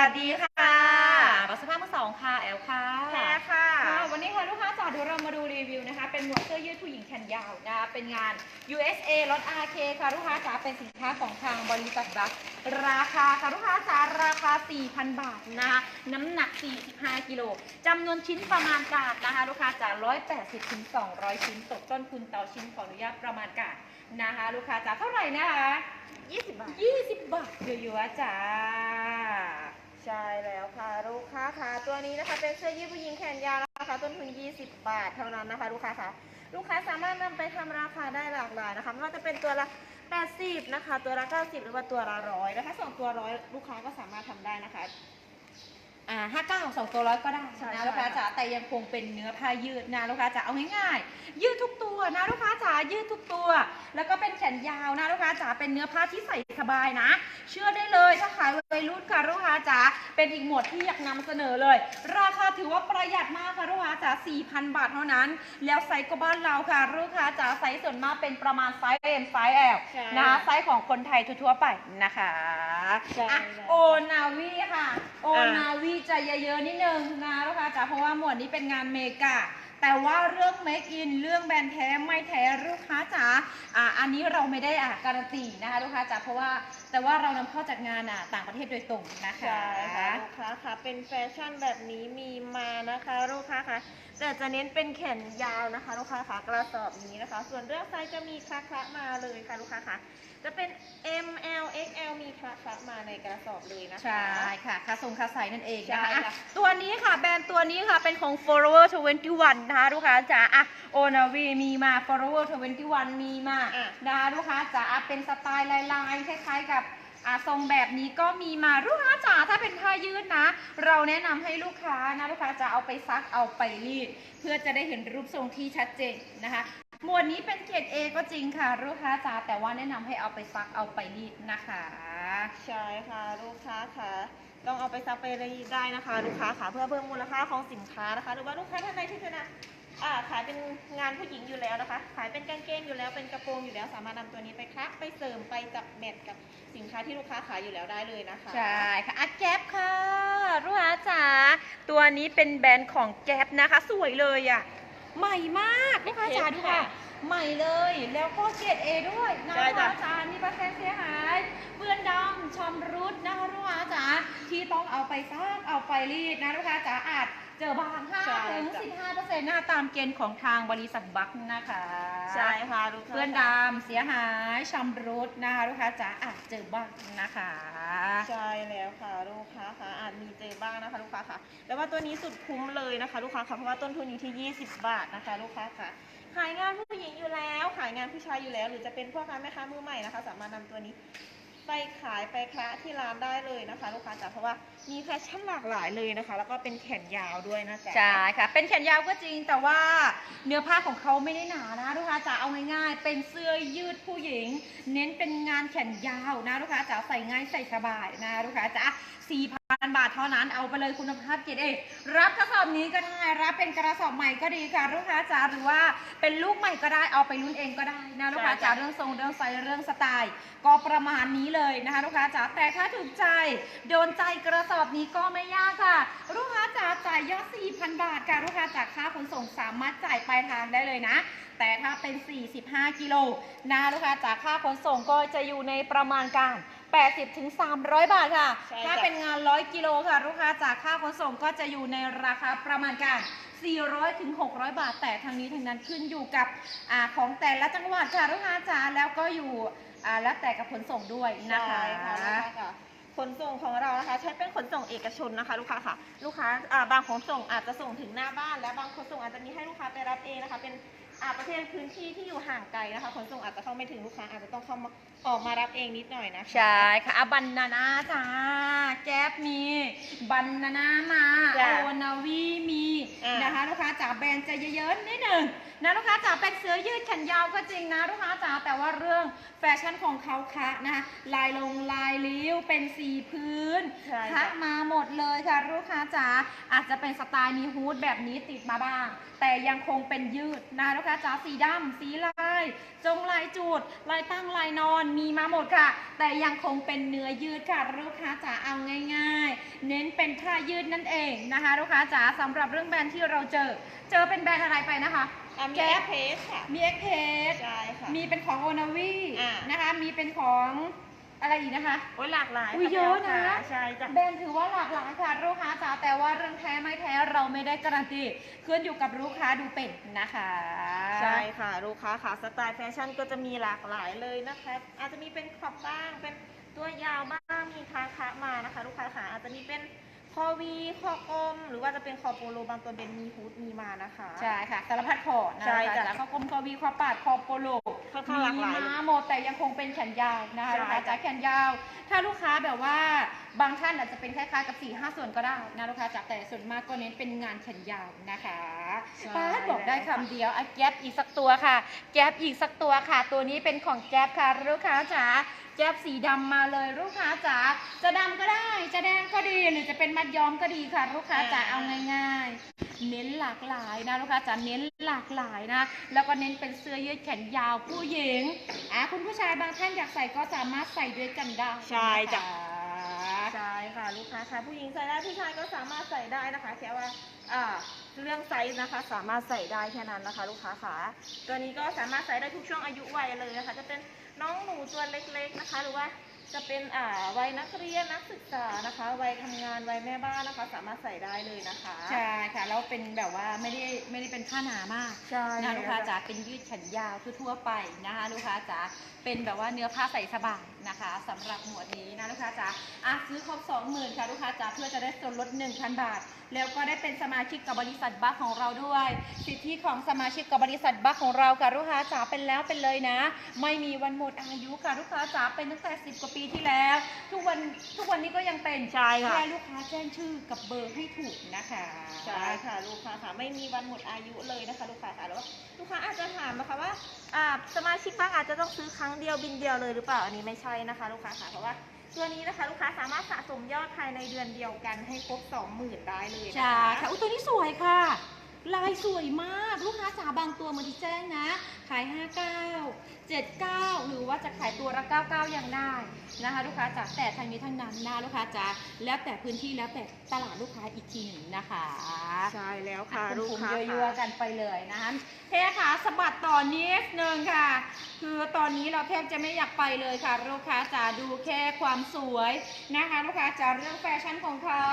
วัสดีค่ะบัสภาพมือสองค่ะ แอลค่ะแพ้ค่ะค่ะ วันนี้ค่ะลูกค้าจ๋าเดี๋ยวเรามาดูรีวิวนะคะ เป็นหมวดเสื้อยืดผู้หญิงแขนยาวนะคะเป็นงาน USA ลด RK ค่ะลูกค้าจ๋าเป็นสินค้าของทางบริษัทบัคราคาค่ะลูกค้าจ๋าราคา 4,000 บาทนะคะน้ำหนัก 45 กิโลจำนวนชิ้นประมาณการนะคะ ลูกค้าจ๋า180ถึง200 ชิ้นตกต้นทุนต่อชิ้นขออนุญาตประมาณการนะคะ ลูกค้าจ๋าเท่าไหร่นะคะ 20 บาท 20 บาทเยอะๆจ้า ใช่แล้วค่ะลูกค้าค่ะตัวนี้นะคะเป็นเสื้อยืดผู้หญิงแขนยาวนะคะต้นทุน 20 บาทเท่านั้นนะคะ ลูกค้าค่ะ ลูกค้าสามารถนำไปทำราคาได้หลากหลายนะคะไม่ว่าจะเป็นตัวละ 80 นะคะ ตัวละ 90 หรือว่าตัวละร้อยนะคะสองตัวร้อยลูกค้าก็สามารถทำได้นะคะ อ่าห้าเก้าสองตัวร้อยก็ได้ใช่นะใช่ลูกค้าจ๋าแต่ยังคงเป็นเนื้อผ้ายืดนะลูกค้าจ๋าเอาง่ายๆ ยืดทุกตัวนะลูกค้าจ๋ายืดทุกตัว แล้วก็เป็นแขนยาวนะลูกค้าจ๋าเป็นเนื้อผ้าที่ใส่สบายนะ เชื่อได้เลยถ้าขายวัยรุ่นค่ะลูกค้าจ๋าเป็นอีกหมวดที่อยากนำเสนอเลย ราคาถือว่าประหยัดมากค่ะลูกค้าจ๋า4,000 บาทเท่านั้น แล้วไซส์ก็บ้านเราค่ะลูกค้าจ๋าไซส์ส่วนมากเป็นประมาณไซส์ M ไซส์ L ใช่นะคะไซส์ของคนไทยทั่วๆไปนะคะใช่อะแล้วโอนาวีค่ะโอนาวีจเยอะๆนิดนึงนะลูกค้าจ๋าเพราะว่าหมวดนี้เป็นงานเมกาแต่ว่าเรื่อง make in เรื่องแบรนด์แท้ไม่แท้ลูกค้าจ๋าอะอันนี้เราไม่ได้อะการันตีนะคะลูกค้าจ๋าเพราะว่า แต่ว่าเรานำเข้าจากงานอะต่างประเทศโดยตรงนะคะ ใช่ค่ะลูกค้าค่ะเป็นแฟชั่นแบบนี้มีมานะคะลูกค้าค่ะแต่จะเน้นเป็นแขนยาวนะคะ ลูกค้าค่ะกระสอบนี้นะคะ ส่วนเรื่องไซส์จะมีคละคละมาเลยค่ะลูกค้าค่ะจะเป็น M L X L มีคละคละมาในกระสอบเลยนะคะ ใช่ค่ะคาทรงคาไซนั่นเองใช่นะคะค่ะอะ ตัวนี้ค่ะแบรนด์ตัวนี้ค่ะเป็นของ Forever 21 นะคะลูกค้าจ๋าอะโอนาวีมีมา Forever 21 มีมาอะ นะคะลูกค้าจ๋าอะเป็นสไตล์ลายๆคล้ายๆกับ อะทรงแบบนี้ก็มีมาลูกค้าจ๋าถ้าเป็นผ้ายืดนะ เราแนะนำให้ลูกค้านะลูกค้าจะเอาไปซักเอาไปรีด เพื่อจะได้เห็นรูปทรงที่ชัดเจนนะคะหมวดนี้เป็นเกรด A ก็จริงค่ะ ลูกค้าจ๋าแต่ว่าแนะนำให้เอาไปซักเอาไปรีดนะคะ ใช่ค่ะลูกค้าค่ะต้องเอาไปซับไปรีดได้นะคะ ลูกค้าค่ะเพื่อเพิ่มมูลค่าของสินค้านะคะ หรือว่าลูกค้าท่านใดที่ถนัด อ่าขายเป็นงานผู้หญิงอยู่แล้วนะคะ ขายเป็นกางเกงอยู่แล้วเป็นกระโปรงอยู่แล้ว สามารถนำตัวนี้ไปคลักไปเสริมไปจับแมทกับสินค้าที่ลูกค้าขายอยู่แล้วได้เลยนะคะใช่ค่ะอะแก๊ปค่ะลูกค้าจ๋าตัวนี้เป็นแบรนด์ของแก๊ปนะคะ สวยเลยอะ ใหม่มากลูกค้าจ๋าดูค่ะ ใหม่เลยแล้วก็เกรดเอด้วยนะใช่ลูกจ้ะค้าจ๋ามีเปอร์เซ็นต์เสียหายเปื้อนดำชำรุดนะคะลูกค้าจ๋าที่ต้องเอาไปซักเอาไปรีดนะลูกค้าจ๋าอาจ เจอบาง5ถึง15เปอร์เซ็นต์นะคะตามเกณฑ์ของทางบริษัทบัคนะคะใช่ค่ะลูกค้าเพื่อนดำเสียหายชำรุดนะคะลูกค้าจ๋าอาจเจอบ้างนะคะ ใช่แล้วค่ะลูกค้าค่ะอาจมีเจอบ้างนะคะลูกค้าค่ะแต่ว่าตัวนี้สุดคุ้มเลยนะคะ ลูกค้าค่ะเพราะว่าต้นทุนอยู่ที่ 20 บาทนะคะ ลูกค้าค่ะขายงานผู้หญิงอยู่แล้ว ขายงานผู้ชายอยู่แล้ว หรือจะเป็นพ่อค้าแม่ค้ามือใหม่นะคะ สามารถนำตัวนี้ ไปขายไปคละที่ร้านได้เลยนะคะ ลูกค้าจ๋าเพราะว่า มีแฟชั่นหลากหลายเลยนะคะ แล้วก็เป็นแขนยาวด้วยนะจ๊ะ ใช่ค่ะ เป็นแขนยาวก็จริงแต่ว่าเนื้อผ้าของเขาไม่ได้หนานะลูกค้าจ๋าเอาง่ายๆ เป็นเสื้อยืดผู้หญิง เน้นเป็นงานแขนยาวนะลูกค้าจ๋าใส่ง่ายใส่สบายนะลูกค้าจ๋าสี 4,000บาทเท่านั้นเอาไปเลยคุณภาพเกรดเอรับกระสอบนี้ก็ได้รับเป็นกระสอบใหม่ก็ดีค่ะลูกค้าจ๋าหรือว่าเป็นลูกใหม่ก็ได้เอาไปรุ่นเองก็ได้นะลูกค้าจ๋าเรื่องทรงเรื่องไซส์เรื่องสไตล์ ก็ประมาณนี้เลยนะคะลูกค้าจ๋าแต่ถ้าถูกใจ โดนใจกระสอบนี้ก็ไม่ยากค่ะ ลูกค้าจ๋าจ่ายยอด 4,000 บาทค่ะลูกค้าจากค่าขนส่งสามารถจ่ายปลายทางได้เลยนะ แต่ถ้าเป็น 45 กิโลนะลูกค้าจากค่าขนส่งก็จะอยู่ในประมาณการ 80ถึง300 บาทค่ะ ใช่ถ้าจ้ะ เป็นงาน 100 กิโลค่ะ ลูกค้าจากค่าขนส่งก็จะอยู่ในราคาประมาณการ 400ถึง600 บาท แต่ทางนี้ทางนั้นขึ้นอยู่กับอาของแต่ละจังหวัดค่ะลูกค้าจ๋าแล้วก็อยู่อ่าแล้วแต่กับขนส่งด้วยนะคะใช่ค่ะลูกค้าค่ะขนส่งของเรานะคะ ใช้เป็นขนส่งเอกชนนะคะ ลูกค้าค่ะ ลูกค้าอ่าบางขนส่งอาจจะส่งถึงหน้าบ้าน และบางขนส่งอาจจะมีให้ลูกค้าไปรับเองนะคะ เป็น อ่าประเภทพื้นที่ที่อยู่ห่างไกลนะคะขนส่งอาจจะเข้าไม่ถึงลูกค้าอาจจะต้องเข้ามาออกมารับเองนิดหน่อยนะคะใช่ค่ะอะบันนานาจ้า แก๊ปมี บันนานามาจ้ะโอนาวีมีอ่าน นะคะลูกค้าจ๋าแบรนด์จะเยอะๆนิดหนึ่งนะลูกค้าจ๋าเป็นเสื้อยืดแขนยาวก็จริงนะลูกค้าจ๋าแต่ว่าเรื่องแฟชั่นของเขาคะนะคะลายลงลายลิ้วเป็นสีพื้น ใช่ทัค่ะ กมาหมดเลยค่ะลูกค้าจ๋าอาจจะเป็นสไตล์มีฮูดแบบนี้ติดมาบ้าง แต่ยังคงเป็นยืดนะลูกค้าค้าจ๋าสีดำสีลาย จงลายจุด ลายตั้งลายนอนมีมาหมดค่ะ แต่ยังคงเป็นเนื้อยืดค่ะลูกค้าจ๋าเอาง่ายๆ เน้นเป็นผ้ายืดนั่นเองนะคะลูกค้าจ๋าสำหรับเรื่องแบรนด์ที่เราเจอ เจอเป็นแบรนด์อะไรไปนะคะอะมีแก๊แอปปเพสค่ะมีเอ็กเพสใช่ค่ะมีเป็นของโอนาวีอ่านะคะมีเป็นของ อะไรอีกนะคะ โอ้ยหลากหลายอุ๊ยค่เยอะนะค่ใช่จ้ะ แบรนด์ถือว่าหลากหลายค่ะลูกค้าจ๋าแต่ว่าเรื่องแท้ไม่แท้เราไม่ได้การันตีขึ้นอยู่กับลูกค้าดูเป็นนะคะ ใช่ค่ะลูกค้าค่ะสไตล์แฟชั่นก็จะมีหลากหลายเลยนะคะ อาจจะมีเป็นขอบบ้างเป็นตัวยาวบ้างมีคาคะมานะคะ ลูกค้าค่ะอาจจะมีเป็นคอวีคอกลมหรือว่าจะเป็นคอโปโลบางตัวเป็นมีฮูดมีมานะคะ ใช่ค่ะสารพัดคอนะใช่คะจ้ะจากข้อกลมคอวีคอปาดคอโปโล ค่อนข้างหลากหลายมีมาหมดแต่ยังคงเป็นแขนยาวนะคะใช่ลูกค้าจ๋าแขนยาว ถ้าลูกค้าแบบว่าบางท่านอาจจะเป็นคล้ายๆกับ4ี่ห้าส่วนก็ได้นะลูกค้าจ๋าแต่ส่วนมากก็เน้นเป็นงานแขนยาวนะคะใช่ป้าดบอกได้คำเดียวอะแก๊ปอีกสักตัวค่ะ แก๊ปอีกสักตัวค่ะ ตัวนี้เป็นของแก๊ปค่ะลูกค้าจ๋าแก๊ปสีดำมาเลยลูกค้าจ๋าจะดำก็ได้จะแดงก็ดีหรือจะเป็นมัดย้อมก็ดีค่ะ ลูกค้าจ๋าเอาง่ายๆ เน้นหลากหลายนะลูกค้าจ๋าเน้นหลากหลายนะ แล้วก็เน้นเป็นเสื้อยืดแขนยาวผู้หญิงอะคุณผู้ชายบางท่านอยากใส่ก็สามารถใส่ด้วยกันได้ใช่จ้ะนะคะใช่ค่ะลูกค้าค่ะผู้หญิงใส่ได้ผู้ชายก็สามารถใส่ได้นะคะแค่ว่าอ่าเรื่องไซส์นะคะสามารถใส่ได้แค่นั้นนะคะ ลูกค้าค่ะตัวนี้ก็สามารถใส่ได้ทุกช่วงอายุวัยเลยนะคะ จะเป็นน้องหนูตัวเล็กๆนะคะ หรือว่า จะเป็นอ่าวัยนักเรียนนักศึกษานะคะวัยทำงานวัยแม่บ้านนะคะ สามารถใส่ได้เลยนะคะ ใช่ค่ะแล้วเป็นแบบว่าไม่ได้ไม่ได้เป็นผ้าหนามากใช่นะลูกค้าจ๋าเป็นยืดแขนยาวทั่วๆไปนะคะลูกค้าจ๋าเป็นแบบว่าเนื้อผ้าใส่สบายนะคะสำหรับหมวดนี้นะลูกค้าจ๋าอะซื้อครบ20,000ค่ะลูกค้าจ๋าเพื่อจะได้ส่วนลด1,000บาท แล้วก็ได้เป็นสมาชิกกับบริษัทบัคของเราด้วย สิทธิของสมาชิกกับบริษัทบัคของเราค่ะลูกค้าจ๋าเป็นแล้วเป็นเลยนะ ไม่มีวันหมดอายุค่ะลูกค้าจ๋าเป็นตั้งแต่ 10 กว่าปีที่แล้ว ทุกวันทุกวันนี้ก็ยังเป็นใช่ค่ะแค่ลูกค้าแจ้งชื่อกับเบอร์ให้ถูกนะคะใช่ค่ะลูกค้าค่ะไม่มีวันหมดอายุเลยนะคะ ลูกค้าค่ะแล้วลูกค้าอาจจะถามนะคะว่าอ่าสมาชิกบ้างอาจจะต้องซื้อครั้งเดียวบินเดียวเลยหรือเปล่าอันนี้ไม่ใช่นะคะ ลูกค้าค่ะเพราะว่า ตัวนี้นะคะลูกค้าสามารถสะสมยอดภายในเดือนเดียวกันให้ครบ20,000ได้เลยนะใช่ค่ะอุ้ยตัวนี้สวยค่ะ ลายสวยมาก ลูกค้าจ๋าบางตัวเหมือนที่แจ้งนะ ขาย 59 79 หรือว่าจะขายตัวละ99ยังได้นะคะ ลูกค้าจ๋าแต่ทางนี้ทางนั้นนะลูกค้าจ๋าแล้วแต่พื้นที่แล้วแต่ตลาดลูกค้าอีกทีหนึ่งนะคะใช่แล้วค่ะอ่ลูกคุ้มค้าๆค่ะยั่วๆกันไปเลยนะคะเทค่ะสะบัดต่อนิดนึงค่ะ คือตอนนี้เราแทบจะไม่อยากไปเลยค่ะ ลูกค้าจ๋าดูแค่ความสวยนะคะ ลูกค้าจ๋าเรื่องแฟชั่นของเขา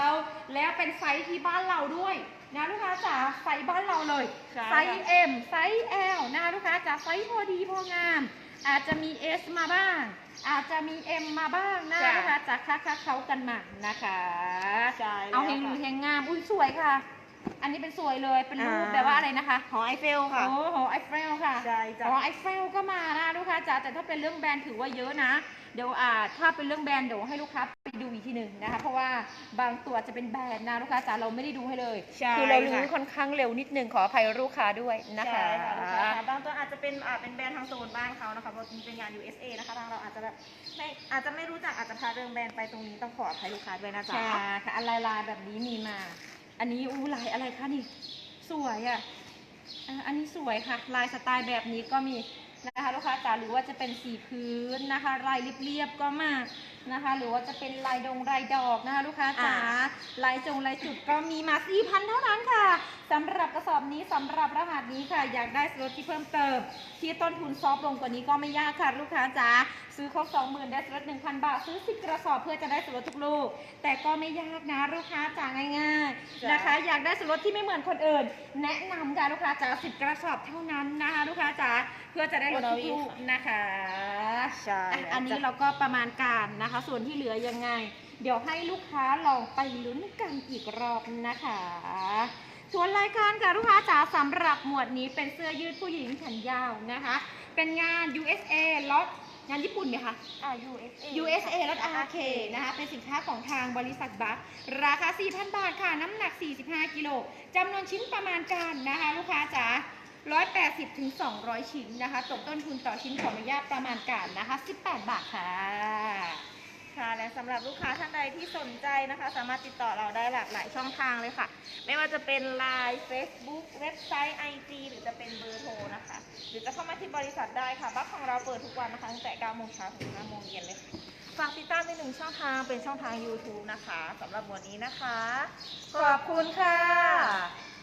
แล้วเป็นไซส์ที่บ้านเราด้วย นะลูกค้าจ๋าไซส์บ้านเราเลยใช่ไซส์ M ไซส์ L นะคะลูกค้าจ๋าไซส์พอดีพองาม อาจจะมี S มาบ้าง อาจจะมี M มาบ้างนะจ้ะลูกค้าจ๋าค่าๆเขากันมานะคะ ใช่แล้วเอาเฮงหรือค่ะ เฮงงาม อุ้ยสวยค่ะ อันนี้เป็นสวยเลย เป็นรูปอ่า แบบว่าอะไรนะคะ หอไอเฟลค่ะ โอ้โหไอเฟลค่ะใช่จ้ะ อ๋อไอเฟลก็มานะลูกค้าจ๋าแต่ถ้าเป็นเรื่องแบรนด์ถือว่าเยอะนะ เดี๋ยวอ่าถ้าเป็นเรื่องแบรนด์เดี๋ยวให้ลูกค้าไปดูอีกทีหนึ่งนะคะ เพราะว่าบางตัวจะเป็นแบรนด์นะลูกค้าจ๋าเราไม่ได้ดูให้เลย ใช่คือเรารู้ค่ะ ค่อนข้างเร็วนิดนึงขออภัยลูกค้าด้วยนะคะ ใช่ค่ะลูกค้าค่ะบางตัวอาจจะเป็นอ่าเป็นแบรนด์ทางโซนบ้านเขานะคะเพราะมันเป็นงาน USA นะคะทางเราอาจจะแบบไม่อาจจะไม่รู้จักอาจจะพาเรื่องแบรนด์ไปตรงนี้ต้องขออภัยลูกค้าด้วยนะจ๊ะใช่ค่ะอะไรลายแบบนี้มีมา อันนี้อู้ลายอะไรคะนี่ สวยอะอะ อันนี้สวยค่ะ ลายสไตล์แบบนี้ก็มีนะคะลูกค้าจ๋าหรือว่าจะเป็นสีพื้นนะคะ ลายเรียบๆก็มานะคะ หรือว่าจะเป็นลายดงลายดอกนะคะ ลูกค้าจ๋าอ่าลายจงลายจุดก็มีมา4,000เท่านั้นค่ะ นี้สำหรับรหัสนี้ค่ะ อยากได้ส่วนลดที่เพิ่มเติม ที่ต้นทุนซอฟต์ลงกว่านี้ก็ไม่ยากค่ะลูกค้าจ๋าซื้อครบ20,000ได้ส่วนลด1,000 บาท ซื้อ 10 กระสอบเพื่อจะได้ส่วนลดทุกลูก แต่ก็ไม่ยากนะลูกค้าจ๋าง่ายๆนะคะ อยากได้ส่วนลดที่ไม่เหมือนคนอื่น แนะนำค่ะลูกค้าจ๋า10 กระสอบเท่านั้นนะคะลูกค้าจ๋าเพื่อจะได้ลดทุกลูกนะคะใช่อะแล้วอันนี้จ้ะเราก็ประมาณการนะคะ ส่วนที่เหลือยังไง เดี๋ยวให้ลูกค้าลองไปลุ้นกันอีกรอบนะคะ ส่วนรายการค่ะลูกค้าจ๋าสำหรับหมวดนี้เป็นเสื้อยืดผู้หญิงแขนยาวนะคะ เป็นงาน USA ล็อตงานญี่ปุ่นไหมคะ อ่า USA USA รถ RK นะคะ เป็นสินค้าของทางบริษัทบัคราคา 4,000 บาทค่ะ น้ำหนัก 45 กิโลจำนวนชิ้นประมาณการนะคะ ลูกค้าจ๋า180ถึง200 ชิ้นนะคะ ตกต้นทุนต่อชิ้นขออนุญาตประมาณการนะคะ 18 บาทค่ะ ค่ะและสำหรับลูกค้าท่านใดที่สนใจนะคะ สามารถติดต่อเราได้หลากหลายช่องทางเลยค่ะ ไม่ว่าจะเป็น Line Facebook เว็บไซต์ IG หรือจะเป็นเบอร์โทรนะคะ หรือจะเข้ามาที่บริษัทได้ค่ะบัคของเราเปิดทุกวันนะคะตั้งแต่9โมงเช้าถึง5โมงเย็นเลยค่ะฝากติดตามในหนึ่งช่องทางเป็นช่องทาง YouTube นะคะสำหรับวันนี้นะคะ ขอบคุณค่ะ